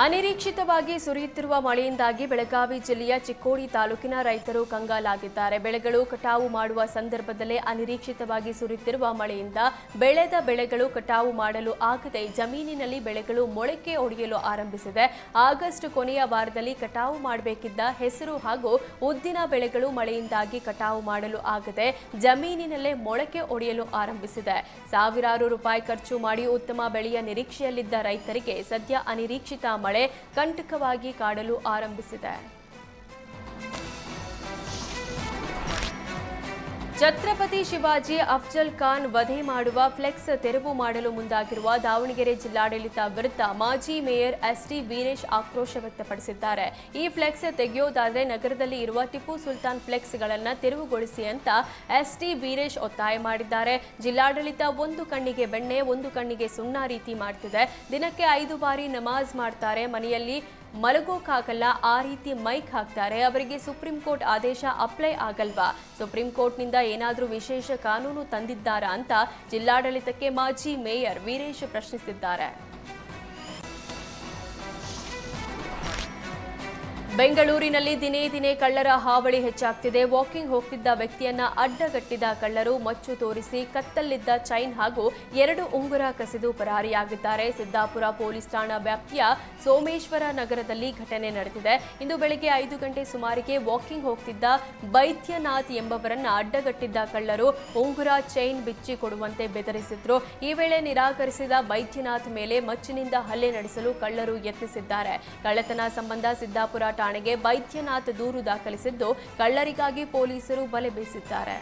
ಅನಿರೀಕ್ಷಿತವಾಗಿ ಸುರಿಯುತ್ತಿರುವ ಮಳೆಯಿಂದಾಗಿ ಬೆಳಗಾವಿ ಜಿಲ್ಲೆಯ ಚಿಕ್ಕೋಡಿ ತಾಲೂಕಿನ ರೈತರು ಕಂಗಾಲಾಗಿದ್ದಾರೆ. ಬೆಳೆಗಳು ಕಟಾವು ಮಾಡುವ ಸಂದರ್ಭದಲ್ಲೇ ಅನಿರೀಕ್ಷಿತವಾಗಿ ಸುರಿಯುತ್ತಿರುವ ಮಳೆಯಿಂದ ಬೆಳೆದ ಬೆಳೆಗಳು ಕಟಾವು ಮಾಡಲು ಆಗದೆ ಜಮೀನಿನಲ್ಲಿ ಬೆಳೆಗಳು ಮೊಳಕೆ ಒಡೆಯಲು ಆರಂಭಿಸಿದೆ. ಆಗಸ್ಟ್ ಕೊನೆಯ ವಾರದಲ್ಲಿ ಕಟಾವು ಮಾಡಬೇಕಿದ್ದ ಹೆಸರು ಹಾಗೂ ಉದ್ದಿನ ಬೆಳೆಗಳು ಮಳೆಯಿಂದಾಗಿ ಕಟಾವು ಮಾಡಲು ಆಗದೆ ಜಮೀನಿನಲ್ಲೇ ಮೊಳಕೆ ಒಡೆಯಲು ಆರಂಭಿಸಿದೆ. ಸಾವಿರಾರು ರೂಪಾಯಿ ಖರ್ಚು ಮಾಡಿ ಉತ್ತಮ ಬೆಳೆಯ ನಿರೀಕ್ಷೆಯಲ್ಲಿದ್ದ ರೈತರಿಗೆ ಸದ್ಯ ಅನಿರೀಕ್ಷಿತ ಮಳೆ ಕಂಟಕವಾಗಿ ಕಾಡಲು ಆರಂಭಿಸಿದೆ. ಛತ್ರಪತಿ ಶಿವಾಜಿ, ಅಫ್ಜಲ್ ಖಾನ್ ವಧೆ ಮಾಡುವ ಫ್ಲೆಕ್ಸ್ ತೆರವು ಮಾಡಲು ಮುಂದಾಗಿರುವ ದಾವಣಗೆರೆ ಜಿಲ್ಲಾಡಳಿತ ವಿರುದ್ಧ ಮಾಜಿ ಮೇಯರ್ ಎಸ್ಟಿ ವೀರೇಶ್ ಆಕ್ರೋಶ ವ್ಯಕ್ತಪಡಿಸಿದ್ದಾರೆ. ಈ ಫ್ಲೆಕ್ಸ್ ತೆಗೆಯೋದಾದರೆ ನಗರದಲ್ಲಿ ಇರುವ ಟಿಪ್ಪು ಸುಲ್ತಾನ್ ಫ್ಲೆಕ್ಸ್ಗಳನ್ನ ತೆರವುಗೊಳಿಸಿ ಅಂತ ಎಸ್ಟಿ ವೀರೇಶ್ ಒತ್ತಾಯ ಮಾಡಿದ್ದಾರೆ. ಜಿಲ್ಲಾಡಳಿತ ಒಂದು ಕಣ್ಣಿಗೆ ಬೆಣ್ಣೆ, ಒಂದು ಕಣ್ಣಿಗೆ ಸುಣ್ಣ ರೀತಿ ಮಾಡ್ತಿದೆ. ದಿನಕ್ಕೆ ಐದು ಬಾರಿ ನಮಾಜ್ ಮಾಡ್ತಾರೆ. ಮನೆಯಲ್ಲಿ ಮಲಗೋಕ್ಕಾಗಲ್ಲ ಆ ರೀತಿ ಮೈಕ್ ಹಾಕ್ತಾರೆ. ಅವರಿಗೆ ಸುಪ್ರೀಂ ಕೋರ್ಟ್ ಆದೇಶ ಅಪ್ಲೈ ಆಗಲ್ವಾ? ಸುಪ್ರೀಂ ಕೋರ್ಟ್ನಿಂದ ಏನಾದರೂ ವಿಶೇಷ ಕಾನೂನು ತಂದಿದ್ದಾರಾ ಅಂತ ಜಿಲ್ಲಾಡಳಿತಕ್ಕೆ ಮಾಜಿ ಮೇಯರ್ ವೀರೇಶ್ ಪ್ರಶ್ನಿಸಿದ್ದಾರೆ. ಬೆಂಗಳೂರಿನಲ್ಲಿ ದಿನೇ ದಿನೇ ಕಳ್ಳರ ಹಾವಳಿ ಹೆಚ್ಚಾಗ್ತಿದೆ. ವಾಕಿಂಗ್ ಹೋಗ್ತಿದ್ದ ವ್ಯಕ್ತಿಯನ್ನ ಅಡ್ಡಗಟ್ಟಿದ ಕಳ್ಳರು ಮಚ್ಚು ತೋರಿಸಿ ಕತ್ತಲ್ಲಿದ್ದ ಚೈನ್ ಹಾಗೂ ಎರಡು ಉಂಗುರ ಕಸಿದು ಪರಾರಿಯಾಗಿದ್ದಾರೆ. ಸಿದ್ದಾಪುರ ಪೊಲೀಸ್ ಠಾಣಾ ವ್ಯಾಪ್ತಿಯ ಸೋಮೇಶ್ವರ ನಗರದಲ್ಲಿ ಘಟನೆ ನಡೆದಿದೆ. ಇಂದು ಬೆಳಗ್ಗೆ ಐದು ಗಂಟೆ ಸುಮಾರಿಗೆ ವಾಕಿಂಗ್ ಹೋಗ್ತಿದ್ದ ಬೈದ್ಯನಾಥ್ ಎಂಬವರನ್ನ ಅಡ್ಡಗಟ್ಟಿದ್ದ ಕಳ್ಳರು ಉಂಗುರ, ಚೈನ್ ಬಿಚ್ಚಿ ಕೊಡುವಂತೆ ಬೆದರಿಸಿದ್ರು. ಈ ವೇಳೆ ನಿರಾಕರಿಸಿದ ಬೈದ್ಯನಾಥ್ ಮೇಲೆ ಮಚ್ಚಿನಿಂದ ಹಲ್ಲೆ ನಡೆಸಲು ಕಳ್ಳರು ಯತ್ನಿಸಿದ್ದಾರೆ. ಕಳ್ಳತನ ಸಂಬಂಧ ಸಿದ್ದಾಪುರ ಠಾಣೆಗೆ ವೈದ್ಯನಾಥ್ ದೂರು ದಾಖಲಿಸಿದ್ದು ಕಳ್ಳರಿಗಾಗಿ ಪೊಲೀಸರು ಬಲೆ ಬೀಸಿದ್ದಾರೆ.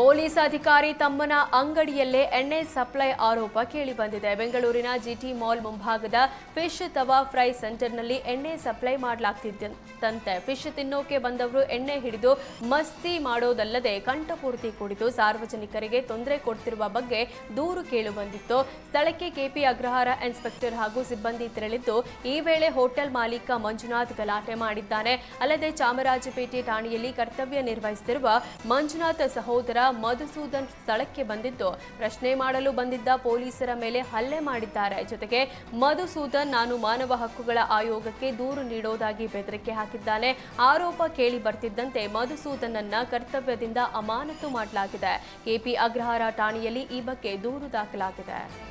ಪೊಲೀಸ್ ಅಧಿಕಾರಿ ತಮ್ಮನ ಅಂಗಡಿಯಲ್ಲೇ ಎಣ್ಣೆ ಸಪ್ಲೈ ಆರೋಪ ಕೇಳಿಬಂದಿದೆ. ಬೆಂಗಳೂರಿನ ಜಿಟಿ ಮಾಲ್ ಮುಂಭಾಗದ ಫಿಶ್ ತವಾ ಫ್ರೈ ಸೆಂಟರ್ನಲ್ಲಿ ಎಣ್ಣೆ ಸಪ್ಲೈ ಮಾಡಲಾಗ್ತಿದ್ದಂತೆ ಫಿಶ್ ತಿನ್ನೋಕೆ ಬಂದವರು ಎಣ್ಣೆ ಹಿಡಿದು ಮಸ್ತಿ ಮಾಡೋದಲ್ಲದೆ ಕಂಠಪೂರ್ತಿ ಕುಡಿದು ಸಾರ್ವಜನಿಕರಿಗೆ ತೊಂದರೆ ಕೊಡ್ತಿರುವ ಬಗ್ಗೆ ದೂರು ಕೇಳಿಬಂದಿತ್ತು. ಸ್ಥಳಕ್ಕೆ ಕೆಪಿ ಅಗ್ರಹಾರ, ಇನ್ಸ್ಪೆಕ್ಟರ್ ಹಾಗೂ ಸಿಬ್ಬಂದಿ ತೆರಳಿದ್ದು, ಈ ವೇಳೆ ಹೋಟೆಲ್ ಮಾಲೀಕ ಮಂಜುನಾಥ್ ಗಲಾಟೆ ಮಾಡಿದ್ದಾನೆ. ಅಲ್ಲದೆ ಚಾಮರಾಜಪೇಟೆ ಠಾಣೆಯಲ್ಲಿ ಕರ್ತವ್ಯ ನಿರ್ವಹಿಸುತ್ತಿರುವ ಮಂಜುನಾಥ್ ಸಹೋದರ ಮಧುಸೂದನ್ ಸ್ಥಳಕ್ಕೆ ಬಂದಿದ್ದು. ಪ್ರಶ್ನೆ ಮಾಡಲು ಬಂದಿದ್ದ ಪೊಲೀಸರ ಮೇಲೆ ಹಲ್ಲೆ ಮಾಡಿದ್ದಾರೆ. ಜೊತೆಗೆ ಮಧುಸೂದನ್ ನಾನು ಮಾನವ ಹಕ್ಕುಗಳ ಆಯೋಗಕ್ಕೆ ದೂರು ನೀಡೋದಾಗಿ ಬೆದರಿಕೆ ಹಾಕಿದ್ದಾನೆ. ಆರೋಪ ಕೇಳಿ ಬರ್ತಿದ್ದಂತೆ ಮಧುಸೂದನನ್ನ ಕರ್ತವ್ಯದಿಂದ ಅಮಾನತು ಮಾಡಲಾಗಿದೆ. ಕೆಪಿ ಅಗ್ರಹಾರ ಠಾಣೆಯಲ್ಲಿ ಈ ಬಗ್ಗೆ ದೂರು ದಾಖಲಾಗಿದೆ.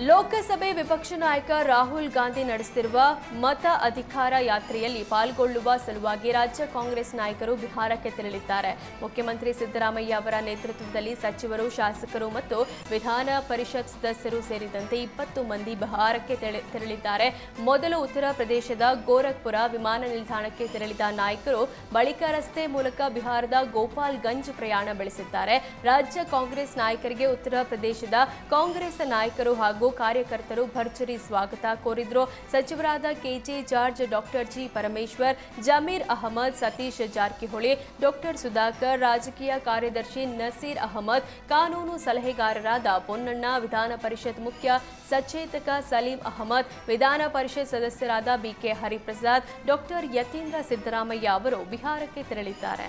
ಲೋಕಸಭೆ ವಿಪಕ್ಷ ನಾಯಕ ರಾಹುಲ್ ಗಾಂಧಿ ನಡೆಸುತ್ತಿರುವ ಮತ ಅಧಿಕಾರ ಯಾತ್ರೆಯಲ್ಲಿ ಪಾಲ್ಗೊಳ್ಳುವ ಸಲುವಾಗಿ ರಾಜ್ಯ ಕಾಂಗ್ರೆಸ್ ನಾಯಕರು ಬಿಹಾರಕ್ಕೆ ತೆರಳಿದ್ದಾರೆ. ಮುಖ್ಯಮಂತ್ರಿ ಸಿದ್ದರಾಮಯ್ಯ ಅವರ ನೇತೃತ್ವದಲ್ಲಿ ಸಚಿವರು, ಶಾಸಕರು ಮತ್ತು ವಿಧಾನ ಪರಿಷತ್ ಸದಸ್ಯರು ಸೇರಿದಂತೆ ಇಪ್ಪತ್ತು ಮಂದಿ ಬಿಹಾರಕ್ಕೆ ತೆರಳಿ- ತೆರಳಿದ್ದಾರೆ. ಮೊದಲು ಉತ್ತರ ಪ್ರದೇಶದ ಗೋರಖ್ಪುರ ವಿಮಾನ ನಿಲ್ದಾಣಕ್ಕೆ ತೆರಳಿದ ನಾಯಕರು ಬಳಿಕ ರಸ್ತೆ ಮೂಲಕ ಬಿಹಾರದ ಗೋಪಾಲ್ಗಂಜ್ ಪ್ರಯಾಣ ಬೆಳೆಸಿದ್ದಾರೆ. ರಾಜ್ಯ ಕಾಂಗ್ರೆಸ್ ನಾಯಕರಿಗೆ ಉತ್ತರ ಪ್ರದೇಶದ ಕಾಂಗ್ರೆಸ್ ನಾಯಕರು ಹಾಗೂ ಕಾರ್ಯಕರ್ತರು ಭರ್ಜರಿ ಸ್ವಾಗತ ಕೋರಿದ್ರು. ಸಚಿವರಾದ KJ George, doctor G Parameshwar, Zameer Ahmed, Satish Jarkiholi, doctor Sudhakar, ರಾಜಕೀಯ ಕಾರ್ಯದರ್ಶಿ ನಸೀರ್ ಅಹಮದ್, ಕಾನೂನು ಸಲಹೆಗಾರರಾದ ಪೊನ್ನಣ್ಣ, ವಿಧಾನ ಪರಿಷತ್ ಮುಖ್ಯ ಸಚೇತಕ ಸಲೀಂ ಅಹಮದ್, ವಿಧಾನ ಪರಿಷತ್ ಸದಸ್ಯರಾದ ಬಿಕೆ ಹರಿಪ್ರಸಾದ್, ಡಾಕ್ಟರ್ ಯತೀಂದ್ರ ಸಿದ್ದರಾಮಯ್ಯ ಅವರು ಬಿಹಾರಕ್ಕೆ ತೆರಳಿದ್ದಾರೆ.